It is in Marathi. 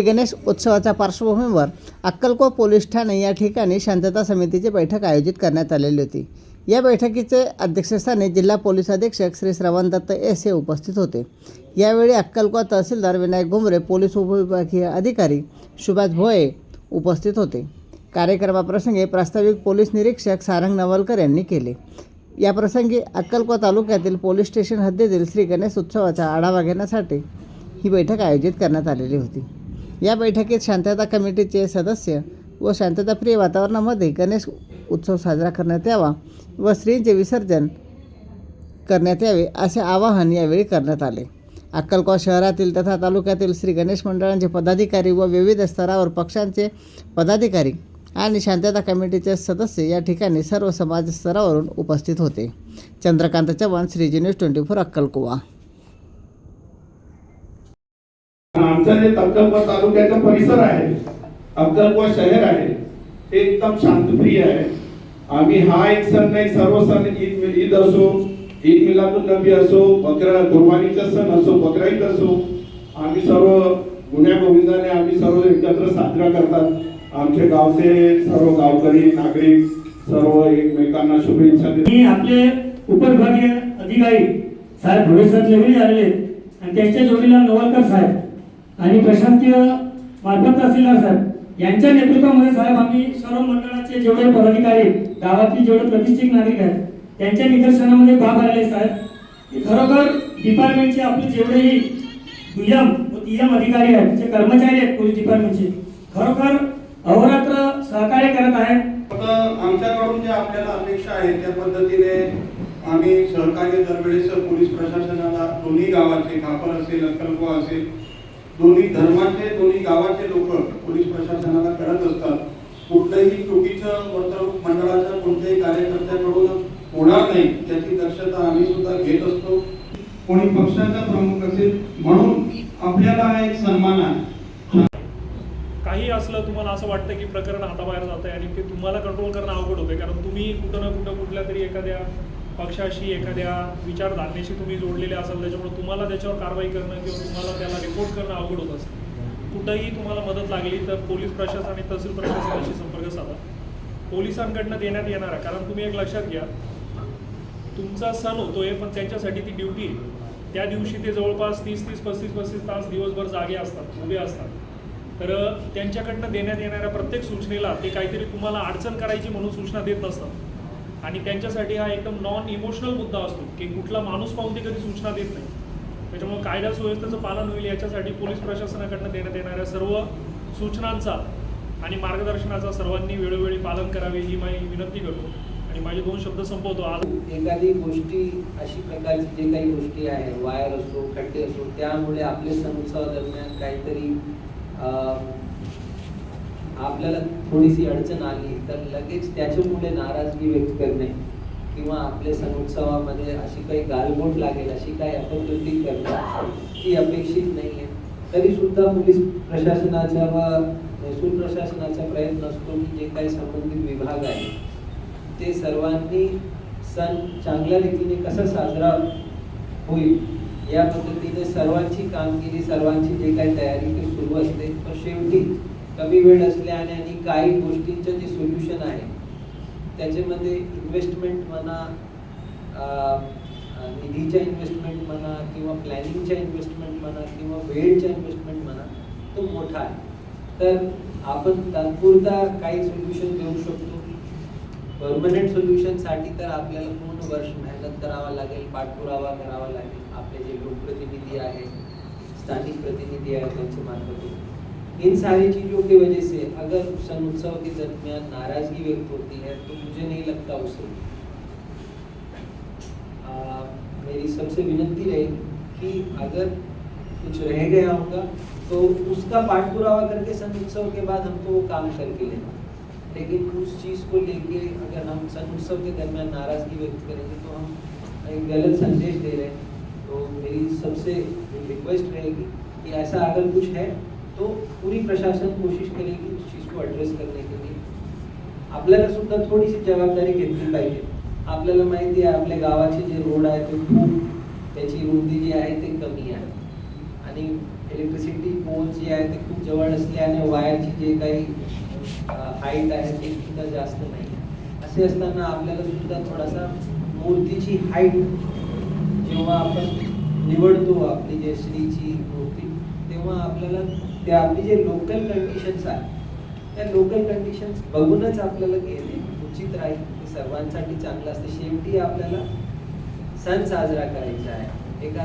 श्री गणेश उत्सवाच्या पार्श्वभूमीवर अक्कलकोट पोलीस ठाणे या ठिकाणी शांतता समितीची बैठक आयोजित करण्यात आलेली होती. या बैठकीचे अध्यक्षस्थानी जिल्हा पोलीस अधीक्षक श्री श्रवण दत्त एस हे उपस्थित होते. यावेळी अक्कलकोट तहसीलदार विनायक घुमरे पोलीस उपविभागीय अधिकारी सुभाष भोये उपस्थित होते. कार्यक्रमाप्रसंगी प्रास्ताविक पोलीस निरीक्षक सारंग नवलकर यांनी केले. याप्रसंगी अक्कलकोट तालुक्यातील पोलीस स्टेशन हद्दीतील श्री गणेश उत्सवाचा आढावा घेण्यासाठी ही बैठक आयोजित करण्यात आलेली होती. या बैठकीत शांतता कमिटीचे सदस्य व शांतताप्रिय वातावरणामध्ये गणेश उत्सव साजरा करण्यात यावा व स्त्रींचे विसर्जन करण्यात यावे असे आवाहन यावेळी करण्यात आले. अक्कलकोट शहरातील तथा तालुक्यातील श्री गणेश मंडळांचे पदाधिकारी व विविध स्तरावर पक्षांचे पदाधिकारी आणि शांतता कमिटीचे सदस्य या ठिकाणी सर्व समाज स्तरावरून उपस्थित होते. Chandrakant Chavan Shriji news twenty four अक्कलकोवा. आमचा जे अक्कलकोट तालुक्याचा परिसर आहे अक्कलकोट शहर आहे ते एकदम शांतप्रिय आहे. आम्ही हा एक सण नाही सर्व सण ईद ईद असो ईद मिलादुल नबी असो बकरा कुर्बानीचा सण असो बकरा ईद असो आम्ही सर्व गुन्ह्या गोविंदाने आम्ही सर्व एकत्र साजरा करतात. आमचे गावचे सर्व गावकरी नागरिक सर्व एकमेकांना शुभेच्छा देतात. मी आपले उपविभागीय अधिकारी साहेब भोळेसर लेवली आलेले आणि त्यांच्या जोडीला नवलकर साहेब. आणि प्रशासकीय मार्फत तहसीलदार साहेब यांच्या नेतृत्वामध्ये साहेब आम्ही सर्व मंडळाचे जेवढे पदाधिकारी गावातील जेवढे प्रतिष्ठित नागरिक आहेत त्यांच्या निदर्शनामध्ये भाग आलेले साहेब. खरोखर डिपार्टमेंटचे आपले जेवढेही दुय्यम व तिय्यम अधिकारी आहेत जे कर्मचारी आहेत पोलीस डिपार्टमेंटचे खरोखर अहोरात्र सहकार्य करत आहेत. आमच्याकडून जे आपल्याला अपेक्षा आहे त्या पद्धतीने आम्ही सहकार्य दरवेळेस पोलीस प्रशासनाला दोन्ही गावाचे खापर असेल अक्कलकोवा असेल दोन्ही धर्माचे दोन्ही गावाचे लोक पोलीस प्रशासनाला करत असतात. कुठलंही चुकीचं वर्तणूक मंडळाच्या कोणत्याही कार्यकर्त्याकडून होणार नाही त्याची दक्षता आम्ही सुद्धा घेत असतो. कोणी पक्षाचा प्रमुख असेल म्हणून आपल्याला हा एक सन्मान आहे. काही असलं तुम्हाला असं वाटतं की प्रकरण हाताबाहेर जात आहे आणि ते तुम्हाला कंट्रोल करणं अवघड होतं कारण तुम्ही कुठं ना कुठं कुठल्या तरी एखाद्या पक्षाशी एखाद्या विचारधारणेशी तुम्ही जोडलेले असाल त्याच्यामुळे तुम्हाला त्याच्यावर कारवाई करणं किंवा तुम्हाला त्याला रिपोर्ट करणं अवघड होत असतं कुठंही तुम्हाला मदत लागली तर पोलीस प्रशासन आणि तहसील प्रशासनाशी संपर्क साधा. पोलिसांकडनं देण्यात येणार आहे कारण तुम्ही एक लक्षात घ्या तुमचा सण होतो आहे पण त्यांच्यासाठी ती ड्युटी आहे. त्या दिवशी ते जवळपास तीस तीस पस्तीस पस्तीस तास दिवसभर जागे असतात उभे असतात. तर त्यांच्याकडनं देण्यात येणाऱ्या प्रत्येक सूचनेला ते काहीतरी तुम्हाला अडचण करायची म्हणून सूचना देत नसतात. आणि त्यांच्यासाठी हा एकदम नॉन इमोशनल मुद्दा असतो की कुठला माणूस पाहून ते कधी सूचना देत नाही. त्याच्यामुळे कायदा सुव्यवस्थेचं पालन होईल याच्यासाठी पोलीस प्रशासनाकडनं देण्यात येणाऱ्या सर्व सूचनांचा आणि मार्गदर्शनाचा सर्वांनी वेळोवेळी पालन करावे ही मी विनंती करतो. आणि माझे दोन शब्द संपवतो. आज एखादी गोष्टी अशी प्रकारची जे काही गोष्टी आहे वायर असो खड्डे असो त्यामुळे आपले सण दरम्यान काहीतरी आपल्याला थोडीशी अडचण आली तर लगेच त्याच्यामुळे नाराजगी व्यक्त करणे किंवा आपल्या सणोत्सवामध्ये अशी काही गालबोट लागेल अशी काही अपकृती करणं ही अपेक्षित नाही आहे तरी सुद्धा पोलीस प्रशासनाचा व महसूल प्रशासनाचा प्रयत्न असतो की जे काही संबंधित विभाग आहे ते सर्वांनी सण चांगल्या रीतीने कसा साजरा होईल या पद्धतीने सर्वांची कामगिरी सर्वांची जे काही तयारी ते सुरू असते. पण शेवटी कमी वेळ असल्याने आणि काही गोष्टींचं जे सोल्युशन आहे त्याच्यामध्ये इन्व्हेस्टमेंट म्हणा निधीच्या इन्व्हेस्टमेंट म्हणा किंवा प्लॅनिंगच्या इन्व्हेस्टमेंट म्हणा किंवा वेळच्या इन्व्हेस्टमेंट म्हणा तो मोठा आहे. तर आपण तात्पुरता काही सोल्युशन देऊ शकतो. परमनंट सोल्युशनसाठी तर आपल्याला पूर्ण वर्ष मेहनत करावा लागेल पाठपुरावा करावा लागेल. आपले जे लोकप्रतिनिधी आहेत स्थानिक प्रतिनिधी आहेत त्यांच्या मार्फत. इन सारी चीज़ों की वजह से अगर सन उत्सव के दरमियान नाराज़गी व्यक्त होती है तो मुझे नहीं लगता उसे। आ, मेरी सबसे विनती रहेगी कि अगर कुछ रह गया होगा तो उसका पाठ पाठपुरावा करके सन उत्सव के बाद हमको वो काम करके लेना लेकिन उस चीज़ को लेके अगर हम सन उत्सव के दरमियान नाराज़गी व्यक्त करेंगे तो हम एक गलत संदेश दे रहे हैं। तो मेरी सबसे रिक्वेस्ट रहेगी कि ऐसा अगर कुछ है तो पूरी प्रशासन कोशिश करेगी उस चीज़ को ॲड्रेस करने के लिए आपल्याला सुद्धा थोडीशी जबाबदारी घेतली पाहिजे. आपल्याला माहिती आहे आपल्या गावाचे जे रोड आहे ते खूप त्याची रुंदी जी आहे ते कमी आहे. आणि इलेक्ट्रिसिटी पोल जे आहे ते खूप जवळ असल्याने वायरची जे काही हाईट आहे ते सुद्धा जास्त नाही असे असताना आपल्याला सुद्धा थोडासा मूर्तीची हाईट जेव्हा आपण निवडतो आपली जे श्रीची मूर्ती तेव्हा आपल्याला ते आपली जे लोकल कंडिशन्स आहेत त्या लोकल कंडिशन्स बघूनच आपल्याला घेणे उचित राहील. ते सर्वांसाठी चांगलं असतं. शेवटी आपल्याला सण साजरा करायचा आहे. एका